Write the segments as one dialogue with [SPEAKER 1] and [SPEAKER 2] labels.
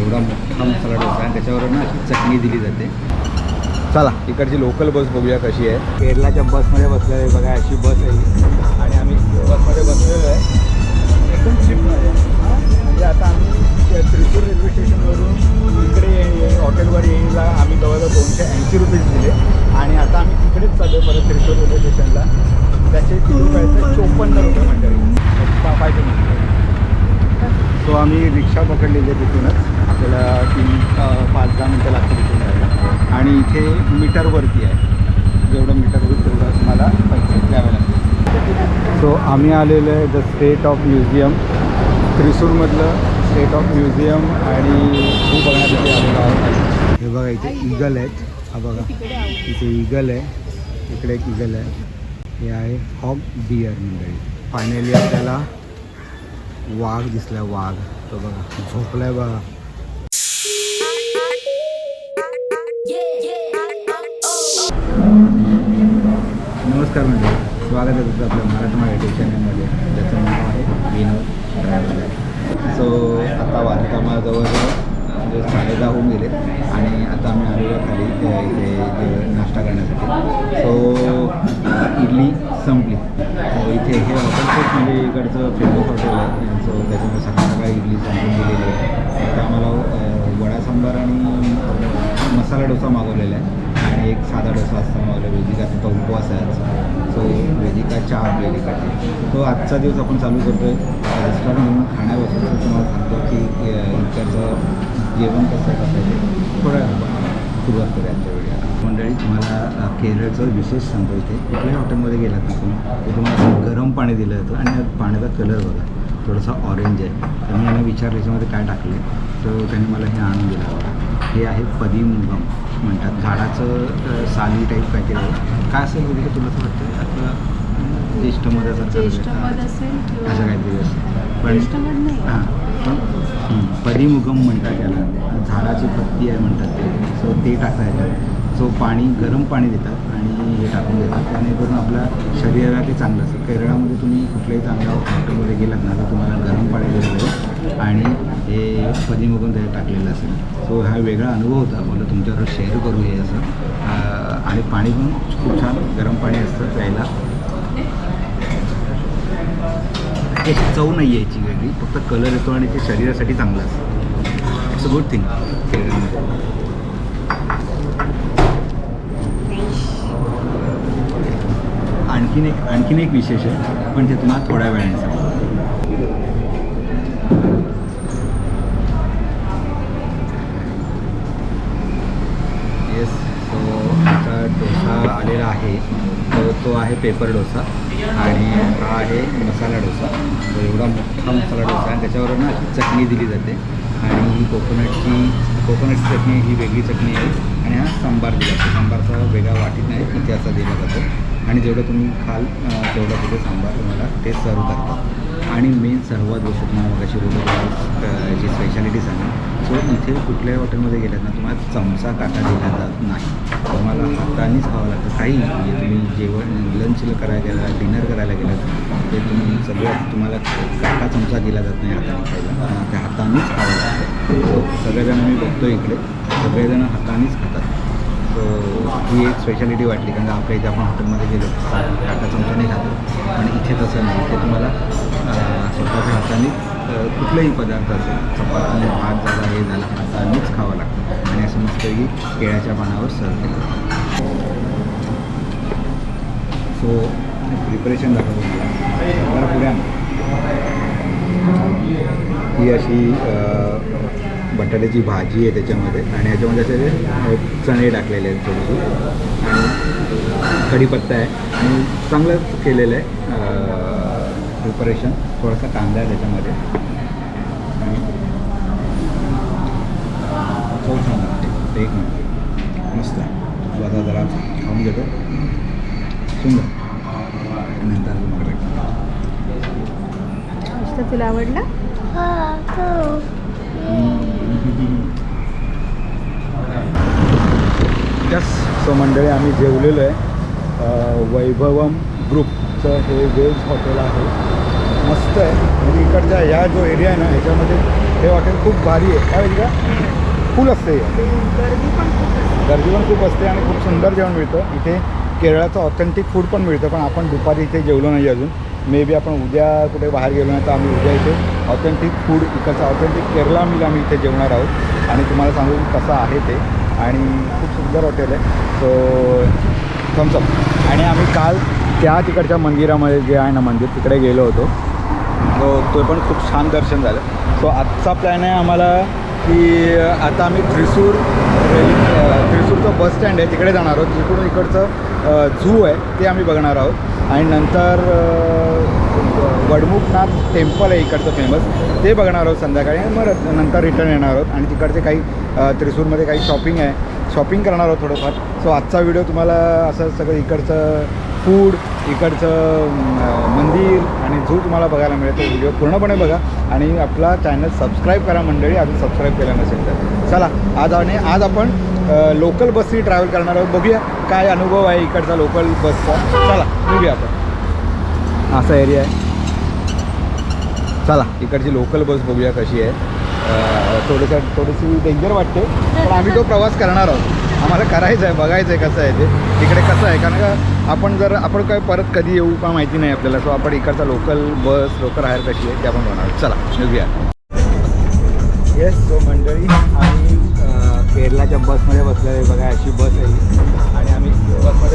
[SPEAKER 1] एवढा मोठा मसाला डोसा आणि त्याच्यावर ना अशी चटणी दिली जाते. चला इकडची लोकल बस बघूया कशी आहे. केरलाच्या बसमध्ये बसलेलं आहे बघा अशी बस आहे आणि आम्ही बसमध्ये बसलेलो आहे. एकदम चिपमध्ये म्हणजे आता आम्ही त्रिपूर रेल्वे स्टेशनवरून इकडे हॉटेलवर यायला आम्ही जवळजवळ दोनशे ऐंशी रुपये दिले. आणि आता आम्ही तिकडेच चालू परत त्रिपूर रेल्वे स्टेशनला त्याचे किती रुपयाचे चोपन्न रुपये म्हणजे पाहिजे म्हणजे सो आम्ही रिक्षा पकडलेली आहे तिथूनच. आपल्याला तीन पाच दहा मिनटं लागतील तिथून जायला आणि इथे मीटरवरती आहे. जेवढं मीटर होईल तेवढं तुम्हाला पैसे द्यावे लागतील. सो आम्ही आलेलो आहे द स्टेट ऑफ म्युझियम त्रिसूरमधलं स्टेट ऑफ म्युझियम आणि खूप बघण्यासाठी आलेलो आहोत. हे बघा इथे इगल आहेत. हा बघा इथे इगल आहे. इकडे एक इगल आहे. हे आहे हॉक बियर मंडळी. फायनली आपल्याला वाघ दिसलाय वाघ. तो बघा झोपलाय बघा. नमस्कार म्हणजे स्वागत आहे तुमचं आपल्या मराठमा युट्यूब चॅनलमध्ये ज्याचं नाव आहे विनोद ड्रायव्हर. सो आता वाजता जवळजवळ म्हणजे साडेदहा होऊन गेले. आणि आता आम्ही आलेलो खाली इथे नाश्ता करण्यासाठी. सो इडली संपली. इथे हे हॉटेल खूप म्हणजे इकडचं फेमस हॉटेल आहे. सो त्याच्यामुळे सकाळ सकाळी इडली संपून गेलेली आहे. आता आम्हाला वडा सांबार आणि मसाला डोसा मागवलेला आहे. आणि एक साधा डोसा असताना मागवला वेदिकाचा तो उपवास आहे सो वेदिका चहा आपल्याला इकडची. तो आजचा दिवस आपण चालू करतो आहे रेस्टॉरंट म्हणून खाण्यापासून तुम्हाला सांगतो की इकडचं जेवण कसं कसं थोड्या सुरुवात करूया आजच्या वेळी मंडळी तुम्हाला केरळचं विशेष सांगतो इथे कुठल्याही हॉटेलमध्ये गेलात ना तुम्ही तर तुम्हाला गरम पाणी दिलं जातं आणि पाण्याचा कलर बघा थोडासा ऑरेंज आहे. तर मी यांना विचारलं याच्यामध्ये काय टाकले तर त्यांनी मला हे आणून दिलं. हे आहे पदिमुगम म्हणतात. झाडाचं साली टाईप काहीतरी आहे. काय असेल वगैरे तुला असं वाटतं आपलं ज्येष्ठमध्ये असं
[SPEAKER 2] असेल
[SPEAKER 1] काहीतरी हां पण हं, परिमुगम म्हणतात त्याला झाडाची पत्ती आहे म्हणतात ते. सो ते टाकायचं सो पाणी गरम पाणी देतात आणि हे टाकून देतात. जेणेकरून आपल्या शरीराला ते चांगलं असतं केरळामध्ये तुम्ही कुठल्याही चांगल्या हॉटेलमध्ये गेलात ना तर तुम्हाला गरम पाणी दिलं जाईल आणि हे परिमुगम त्याच्यात टाकलेलं असेल. सो हा वेगळा अनुभव होता. मला तुमच्याबरोबर शेअर करू हे असं. आणि पाणी पण खूप छान गरम पाणी असतं प्यायला. त्याची चव नाही यायची वेगळी. फक्त कलर येतो आणि ते शरीरासाठी चांगलं असतं. इट्स अ गुड थिंग आणखीन एक आणखीन एक विशेष आहे पण ते तुम्हाला थोड्या वेळाने सांगतो येस सो आमचा डोसा आलेला आहे. तो तो आहे पेपर डोसा. आणि हा आहे मसाला डोसा. तो एवढा मोठा मसाला डोसा आहे त्याच्यावर ना चटणी दिली जाते. आणि ही कोकोनटची कोकोनटची चटणी ही वेगळी चटणी आहे. आणि हा सांबार दिला जातो. सांबारचा वेगळा वाटीत नाही इथे असा दिला जातो. आणि जेवढं तुम्ही खाल तेवढं तिथे सांबार तुम्हाला ते सर्व करतात. आणि मेन सर्वात गोष्ट तुम्हाला मगाशी बोलतो जी स्पेशालिटी सांगेन. सो इथे कुठल्याही हॉटेलमध्ये गेलात ना तुम्हाला चमचा काटा दिला जात नाही. तुम्हाला हातानेच खावं लागतं. काही म्हणजे तुम्ही जेवण लंच करायला गेला डिनर करायला गेलात ते तुम्ही सगळं तुम्हाला काटा चमचा दिला जात नाही हाताने खायला. ते हातानेच खावं लागतं. So, सगळेजण मी बघतो इकडे. सगळेजण हातानेच खातात. सो ही एक स्पेशालिटी वाटली कारण आपल्या इथे आपण हॉटेलमध्ये गेलो काटा चमचा नाही खातो. पण इथे तसं नाही. इथे तुम्हाला स्वतःच्या हाताने कुठलंही कुठलाही पदार्थ असेल चपाती भात झाला हे झालं हातानेच खावं लागतं. आणि असं मस्तपैकी केळ्याच्या पानावर सर्व केलं सो प्रिपरेशन दाखवतो मला पुढे ही अशी बटाट्याची भाजी आहे त्याच्यामध्ये. आणि याच्यामध्ये असे चणे टाकलेले आहेत थोडीशी आणि कढीपत्ता आहे. आणि चांगलं केलेलं आहे. प्रिपरेशन थोडासा कांदा आहे त्याच्यामध्ये. चव छान लागते. एक मिनिट. मस्त. आहे स्वतः जरा खाऊन घेतो. सुंदर. नंतर
[SPEAKER 2] इष्ट तुला आवडला?
[SPEAKER 1] यस सो मंडळी आम्ही जेवलेलो आहे वैभवम ग्रुपचं हे व्हेज हॉटेल आहे. मस्त आहे. म्हणजे इकडचा ह्या जो एरिया आहे ना ह्याच्यामध्ये हे हॉटेल खूप भारी आहे. काय माहिती का? फुल असते.
[SPEAKER 2] गर्दी पण खूप असते.
[SPEAKER 1] आणि खूप सुंदर जेवण मिळतं. इथे केरळाचं ऑथेंटिक फूड पण मिळतं पण आपण दुपारी इथे जेवलो नाही अजून. मे बी आपण उद्या कुठे बाहेर गेलो नाही तर आम्ही उद्या इथे ऑथेंटिक फूड इकडचं ऑथेंटिक केरला मिल आम्ही इथे जेवणार आहोत. आणि तुम्हाला सांगू की कसं आहे ते. आणि खूप सुंदर हॉटेल आहे. सो थम्सअप आणि आम्ही काल त्या तिकडच्या मंदिरामध्ये जे आहे ना मंदिर तिकडे गेलो होतो. तो तो पण खूप छान दर्शन झालं. सो आजचा प्लॅन आहे आम्हाला की आता आम्ही थ्रिसूर त्रिसूरचं थ्रिसूरचं बस स्टँड आहे तिकडे जाणार आहोत. तिकडून इकडचं झू आहे ते आम्ही बघणार आहोत. आणि नंतर वडमुखनाथ टेम्पल आहे इकडचं फेमस ते बघणार आहोत संध्याकाळी आणि मग नंतर रिटर्न येणार आहोत. आणि तिकडचे काही त्रिसूरमध्ये काही शॉपिंग आहे. शॉपिंग करणार आहोत थोडंफार. सो आजचा व्हिडिओ तुम्हाला असं सगळं इकडचं फूड इकडचं मंदिर आणि झू तुम्हाला बघायला मिळेल. तो व्हिडिओ पूर्णपणे बघा. आणि आपला चॅनल सबस्क्राईब करा मंडळी. अजून सबस्क्राईब केला नसेल तर. चला आज आणि आज आपण लोकल बसनी ट्रॅव्हल करणार आहोत. बघूया काय अनुभव आहे इकडचा लोकल बसचा चला बघूया आपण. असा एरिया आहे. चला इकडची लोकल बस बघूया कशी आहे. थोडंसं थोडीशी डेंजर वाटते पण आम्ही तो प्रवास करणार आहोत. आम्हाला करायचं आहे बघायचं आहे कसं आहे ते. तिकडे कसं आहे? कारण का आपण जर आपण काय परत कधी येऊ का माहिती नाही आपल्याला. सो आपण इकडचा लोकल बस लोकल हायर कशी आहे ते आपण बघणार चला निघूया येस सो मंडळी आम्ही केरलाच्या बसमध्ये बसलेले बघा अशी बस आहे. आणि आम्ही बसमध्ये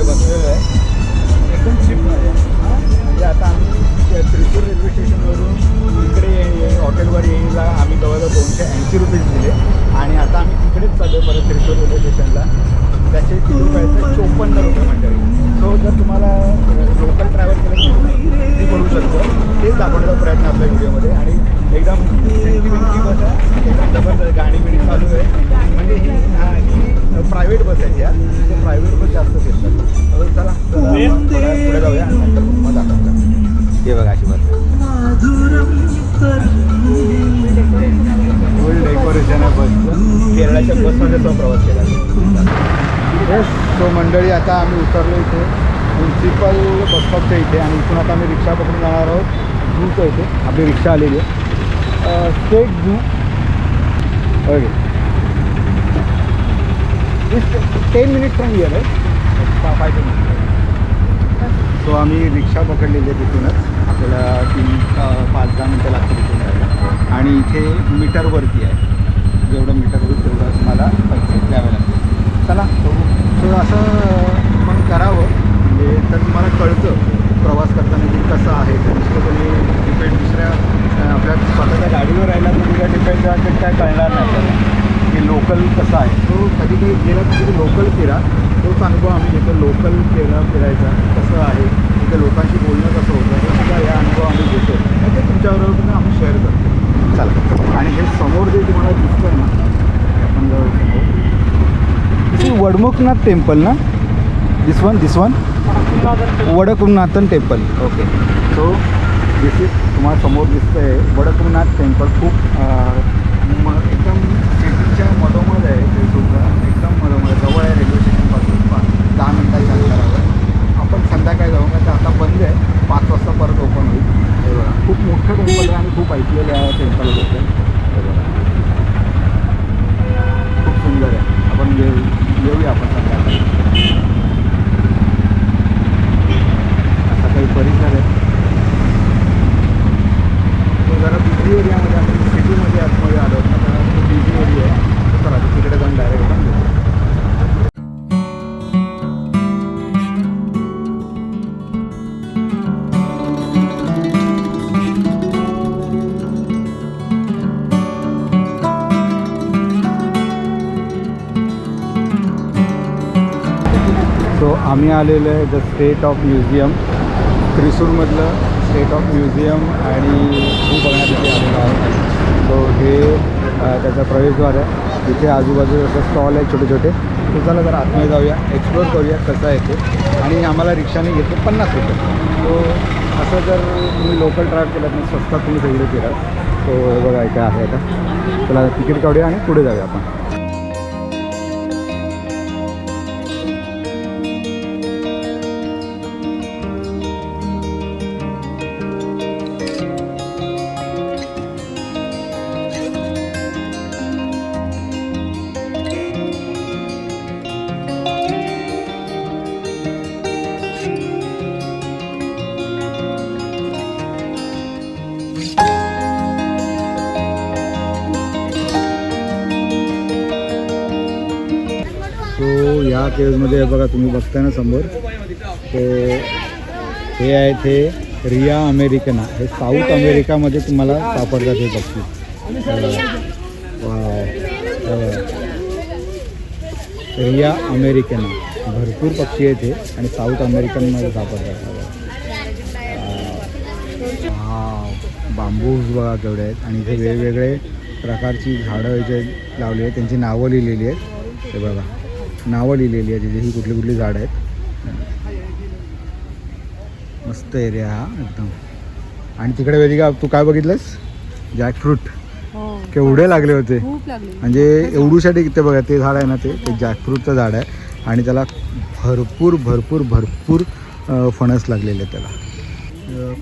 [SPEAKER 1] बसचं केरळाच्या बसमध्ये तो प्रवास केला. सो मंडळी आता आम्ही उतरलो इथे. म्युन्सिपल बस स्टॉपच्या इथे आणि इथून आता आम्ही रिक्षा पकडून जाणार आहोत. झूच्या इथे. आपली रिक्षा आलेली आहे. State zoo okay ten minute from here आहे फाय टेन सो आम्ही रिक्षा पकडलेली आहे तिथूनच. आपल्याला तीन पाच दहा मिनटं लागतील तिथून जायला. आणि इथे मीटरवरती आहे. म्हणजे जेवढं मीटर होईल तेवढं तुम्हाला पैसे द्यावे लागतील. चला सो असं पण करावं. म्हणजे तर तुम्हाला कळतं प्रवास करताना की कसं आहे. तर नुसतं कोणी डिपेंड दुसऱ्या आपल्या स्वतःच्या गाडीवर राहिला तर तुझ्या डिपेंड ते काय कळणार नाही आपल्याला. की लोकल कसं आहे. तो कधी कधी गेला तिथे लोकल फिरा. तोच अनुभव आम्ही घेतो लोकल केला फिरायचा कसं आहे. तिथे लोकांशी बोलणं कसं होतं हे सुद्धा या अनुभव आम्ही घेतो. आणि ते तुमच्याबरोबर आम्ही शेअर करतो. चालेल. आणि हे समोर जे तुम्हाला दिसतंय ना हे समोर. वडमुखनाथ टेम्पल ना? This one this one Vadakkumnathan temple. Okay so this is तुम्हाला समोर दिसतं आहे वडकुमनाथ टेम्पल. खूप आम्ही आलेलो आहे द स्टेट ऑफ म्युझियम. त्रिसूरमधलं स्टेट ऑफ म्युझियम आणि खूप बघण्यासाठी आलेलो आहे. सो हे त्याचा प्रवेशद्वार आहे. इथे आजूबाजूला असं स्टॉल आहे छोटे छोटे तर चला जर आतमध्ये जाऊया. एक्सप्लोर करूया कसं आहे ते. आणि आम्हाला रिक्षाने घेतले पन्नास रुपये. सो असं जर तुम्ही लोकल ट्रॅव्हल केलं तर स्वस्तात तुम्ही सगळे फिरा. सो बघा काय आहे आता. चला तिकीट काढूया आणि पुढे जाऊया आपण. या बघा तुम्ही बघताय ना समोर. ते हे आहे ते रिया अमेरिकना हे साऊथ अमेरिकामध्ये तुम्हाला सापडतात हे पक्षी रिया अमेरिकना भरपूर पक्षी आहेत हे आणि साऊथ अमेरिकनमध्ये सापडतात हा बांबूज बघा केवढे आहेत. आणि इथे वेगवेगळे प्रकारची झाडं इथे लावली आहेत. त्यांची नावं लिहिलेली आहेत. हे बघा. नावं लिहिलेली आहेत इथे ही कुठली कुठली झाडं आहेत. मस्त एरिया हा एकदम. आणि तिकडे वेदिका तू काय बघितलंस? जॅकफ्रूट
[SPEAKER 2] हो.
[SPEAKER 1] केवढे लागले होते. म्हणजे एवढूसाठी ते बघा ते झाड आहे ना ते ते जॅकफ्रूटचं झाड आहे. आणि त्याला भरपूर भरपूर भरपूर फणस लागलेले त्याला. अ,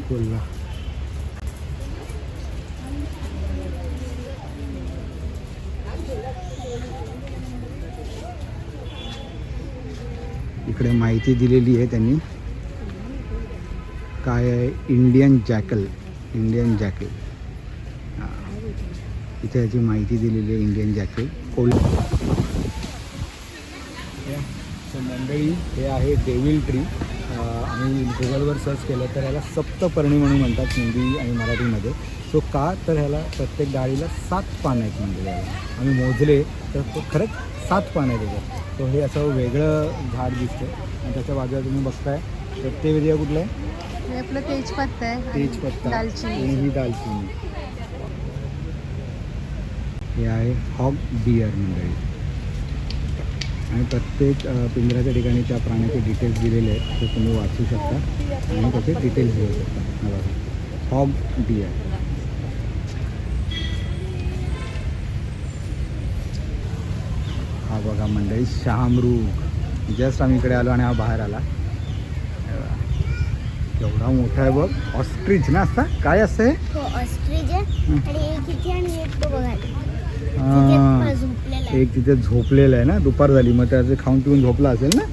[SPEAKER 1] इकडे माहिती दिलेली आहे त्यांनी. काय आहे? इंडियन जॅकल इंडियन जॅकल हां. इथे याची माहिती दिलेली आहे इंडियन जॅकल कोल सो मंडळी हे आहे डेविल ट्री आम्ही गुगलवर सर्च केलं तर ह्याला सप्तपर्णी म्हणून म्हणतात हिंदी आणि मराठीमध्ये. सो का? तर ह्याला प्रत्येक डाळीला सात पानं आहेत म्हणजे आम्ही मोजले तर तो खरंच सात पानं आहेत त्याच्यात. सो हे असं वेगळं झाड दिसतं आणि त्याच्या बाजूला तुम्ही बघताय तर ते वेगळं कुठलं आहे?
[SPEAKER 2] आपलं तेजपत्ता आहे आणि
[SPEAKER 1] तेजपत्ता. आणि
[SPEAKER 2] दालचिनी
[SPEAKER 1] ही दालचिनी. हे आहे हॉग बियर मंडळी. आणि प्रत्येक पिंजऱ्याच्या ठिकाणी त्या प्राण्याचे डिटेल्स दिलेले आहेत ते तुम्ही वाचू शकता. आणि त्याचे डिटेल्स घेऊ शकता. हॉग बियर मंडळी शहामृग जस्ट आम्ही इकडे आलो आणि हा बाहेर आला. हे. केवढा मोठा आहे बघ. ऑस्ट्रिच ना असता काय असतं हे?
[SPEAKER 3] हो ऑस्ट्रिच आहे. आणि एक तिथे
[SPEAKER 1] हा.
[SPEAKER 3] झोपलेला आहे.
[SPEAKER 1] ना? दुपार झाली. मग त्याचे खाऊन पिऊन झोपला असेल ना?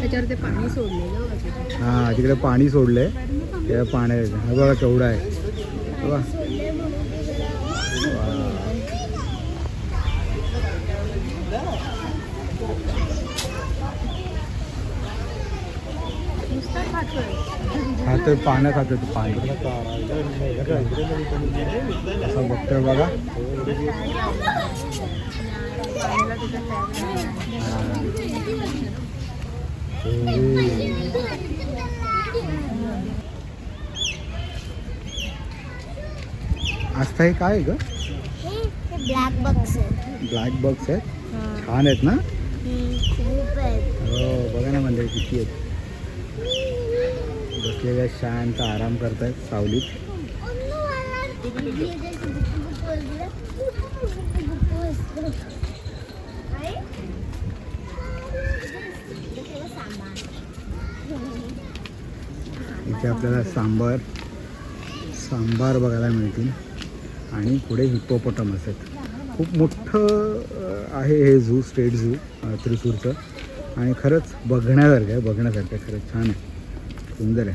[SPEAKER 2] त्याच्यावर ते पाणी सोडलेलं होतं.
[SPEAKER 1] हा तिकडे पाणी सोडलंय. त्या पाण्यात. हा बघा केवढा आहे बघा
[SPEAKER 3] सोडले म्हणून ते जरा
[SPEAKER 1] वा.
[SPEAKER 2] नुसता खातोय
[SPEAKER 1] खातोय पानं खातोय ते पाणी असं बघतोय बघा
[SPEAKER 2] पाण्याला त्याच्या tag नाही.
[SPEAKER 1] हा. हे. आस्था हे काय आहे ग
[SPEAKER 3] हे हे ब्लॅक बक्स आहे
[SPEAKER 1] ब्लॅक बॉक्स आहेत
[SPEAKER 2] हा.
[SPEAKER 1] छान आहेत ना
[SPEAKER 3] खूप आहेत
[SPEAKER 1] हो बघा ना म्हणजे किती आहेत बसलेल्या शांत आराम करतायत सावलीत इथे आपल्याला सांबार सांबार बघायला मिळतील. आणि पुढे हिप्पोपोटमस आहेत खूप मोठं आहे हे झू स्टेट झू त्रिसूरचं. आणि खरंच बघण्यासारखं आहे बघण्यासारखं आहे. खरंच छान आहे. सुंदर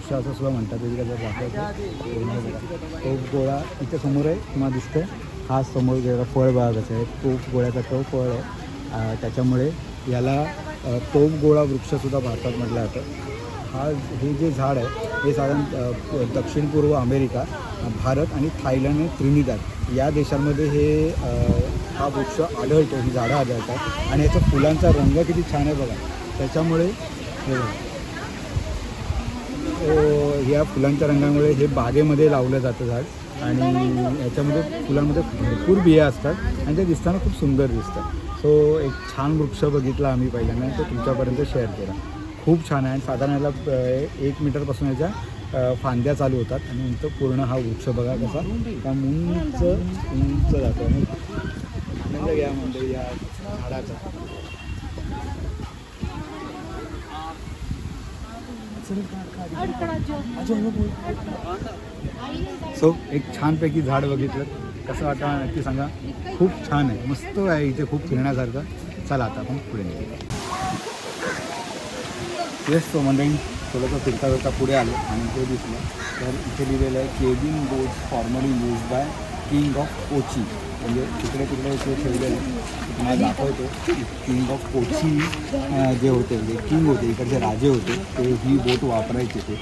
[SPEAKER 1] वृक्ष असं सुद्धा म्हणतात वेगळं जर दाखवायचं तोफ गोळा इथे समोर आहे तुम्हाला दिसतंय. हा समोर गेलेला फळबागाचा आहे तोफ गोळ्याचा तो फळ आहे. त्याच्यामुळे याला तोप गोळा वृक्षसुद्धा भारतात म्हटलं जातं. हा हे जे झाड आहे हे साधारण दक्षिण पूर्व अमेरिका भारत आणि थायलंड आणि त्रिनिदाद या देशांमध्ये हे हा वृक्ष आढळतो ही झाडं आढळतात. आणि याच्या फुलांचा रंग किती छान आहे बघा. त्याच्यामुळे हे ह्या तो या फुलांच्या रंगामुळे हे बागेमध्ये लावलं जातं झाड. आणि याच्यामध्ये फुलांमध्ये भरपूर बिया असतात आणि ते दिसताना खूप सुंदर दिसतात. सो एक छान वृक्ष बघितला आम्ही पहिल्यांदा. तो तुमच्यापर्यंत शेअर केला. खूप छान आहे. आणि साधारण याला एक मीटरपासून याच्या फांद्या चालू होतात. आणि नंतर पूर्ण हा वृक्ष बघा कसा. त्या उंच उंच जातो. आणि आनंद घ्या म्हणजे या झाडाचा. सो एक छानपैकी झाड बघितलं. कसं वाटतं नक्की सांगा. खूप छान आहे. मस्त आहे इथे खूप फिरण्यासारखं. चला आता आपण पुढे निघू येस तो मंडळी थोडंसं फिरता फिरता पुढे आलो आणि ते दिसलं. तर इथे लिहिलेलं आहे cabin boat formally use by king of Kochi म्हणजे तिकडे तिकडे ते ठेवलेलं तुम्हाला दाखवतो किंग ऑफ़ कोची जे होते, जे किंग होते, इकडचे राजे होते, ते ही बोट वापरायचे ते.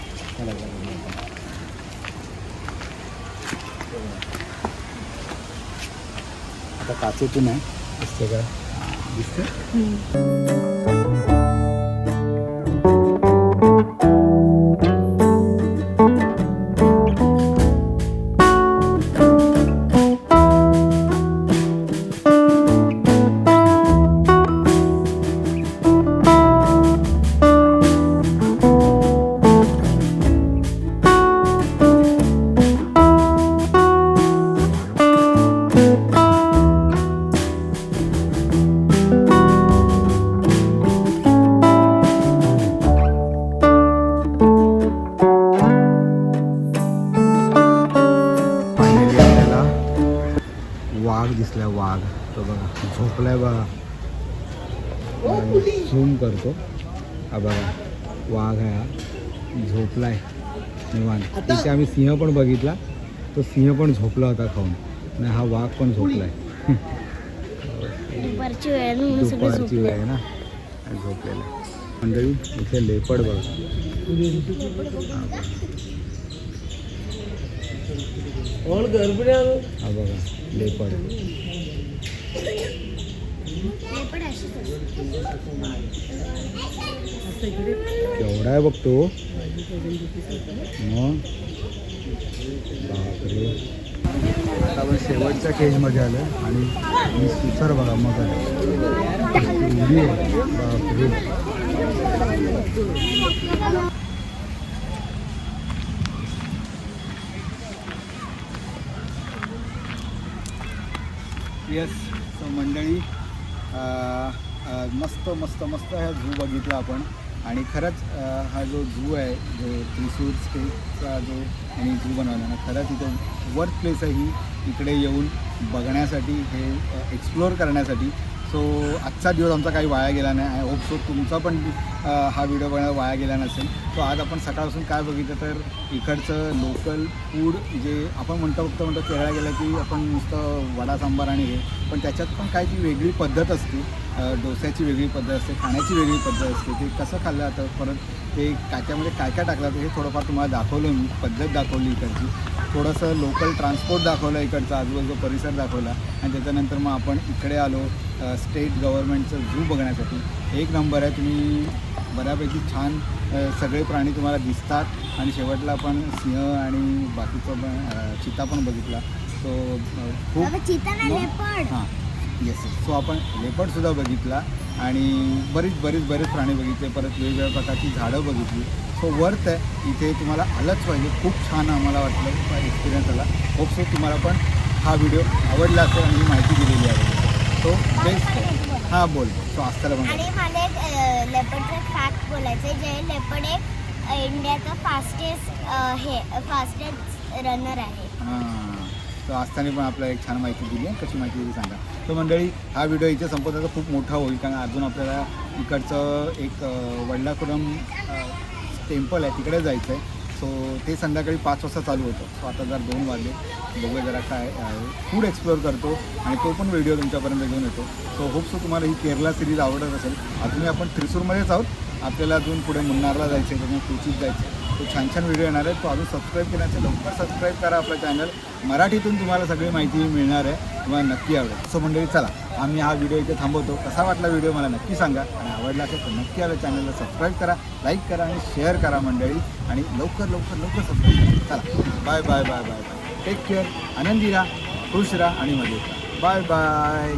[SPEAKER 1] आता काचेतून आहे. दिसते का? दिसते आम्ही सिंह पण बघितला. तो सिंह पण झोपला होता खाऊन. आणि हा वाघ पण झोपलाय.
[SPEAKER 3] दुपारची वेळ
[SPEAKER 1] दुपारची आहे ना. झोपलेला. मंडळी इथे लेपड बघा. हा बघा. लेपड. केवढा आहे बघतो मग शेवटच्या केजमध्ये आलो आणि मी सुसर बघा मग एवढी आहे. येस सो मंडळी मस्त मस्त मस्त ह्या झू बघितला आपण. आणि खरंच हा जो झू आहे जो त्रिसूर स्टेटचा जो आणि झू बनवला ना खरंच इथं वर्थ प्लेस आहे. ही इकडे येऊन बघण्यासाठी हे एक्सप्लोअर करण्यासाठी. सो आजचा दिवस आमचा काही वाया गेला नाही. आय होप सो तुमचा पण हा व्हिडिओ बघण्यात वाया गेला नसेल. सो आज आपण सकाळपासून काय बघितलं तर इकडचं लोकल फूड जे आपण म्हणतो फक्त म्हणतो खेळायला गेलं की आपण नुसतं वडा सांबार आणि हे. पण त्याच्यात पण काही ती वेगळी पद्धत असते. डोस्याची वेगळी पद्धत असते खाण्याची वेगळी पद्धत असते. ते कसं खाल्लं जातं परत ते त्याच्यामध्ये काय काय टाकलं जातं हे थोडंफार तुम्हाला दाखवलं मी पद्धत दाखवली इकडची. थोडंसं लोकल ट्रान्सपोर्ट दाखवलं इकडचा आजूबाजूचा परिसर दाखवला आणि त्याच्यानंतर मग आपण इकडे आलो स्टेट गव्हर्नमेंटचं झू बघण्यासाठी. एक नंबर आहे तुम्ही बऱ्यापैकी छान सगळे प्राणी तुम्हाला दिसतात आणि शेवटला आपण सिंह आणि बाकीचं पण चिता पण बघितला. सो खूप हां. येस सो आपण लेपडसुद्धा बघितला आणि बरीच बरीच बरेच प्राणी बघितले. परत वेगवेगळ्या प्रकारची झाडं बघितली. सो वर्थ आहे. इथे तुम्हाला आलंच पाहिजे. खूप छान आम्हाला वाटलं एक्सपिरियन्स आला. होप सो तुम्हाला पण हा व्हिडिओ आवडला असेल आणि ही माहिती दिलेली आहे. सो बेस्ट हां बोल. सो असताना पण
[SPEAKER 3] आणि मला एक लेपडचं फॅक्ट बोलायचं जे लेपड एक इंडियाचा फास्टेस्ट हे फास्टेस्ट रनर आहे.
[SPEAKER 1] हां. तर आस्थाने पण आपल्याला एक छान माहिती दिली आहे. कशी माहिती दिली सांगा. तर मंडळी हा व्हिडिओ इथे संपवता तर खूप मोठा होईल कारण अजून आपल्याला इकडचं एक वडलापुरम वडलाकुरम टेम्पल आहे तिकडे जायचं आहे. सो ते संध्याकाळी पाच वाजता चालू होतं. सो आता जर दोन वाजले. बघूया जरा काय फूड एक्सप्लोअर करतो आणि तो पण व्हिडिओ तुमच्यापर्यंत घेऊन येतो. सो होप सो तुम्हाला ही केरला सिरीज आवडत असेल. अजूनही आपण त्रिसूरमध्येच आहोत. आपल्याला अजून पुढे मुन्नारला जायचं आहे त्यामुळे कोचीत जायचं आहे तो छान छान व्हिडिओ येणार आहेत तो अजून सबस्क्राईब केल्याचं लवकर सबस्क्राईब करा आपलं चॅनल मराठीतून तुम्हाला सगळी माहिती मिळणार आहे. तुम्हाला नक्की आवडेल. सो मंडळी चला आम्ही हा व्हिडिओ इथे थांबवतो. कसा वाटला व्हिडिओ मला नक्की सांगा. आणि आवडला असेल तर नक्की आपल्या चॅनलला सबस्क्राईब करा लाईक करा आणि शेअर करा मंडळी. आणि लवकर लवकर लवकर सबस्क्राईब करा. चला bye bye bye bye bye take care आनंदी राहा खुश राहा आणि मजेत राहा. Bye bye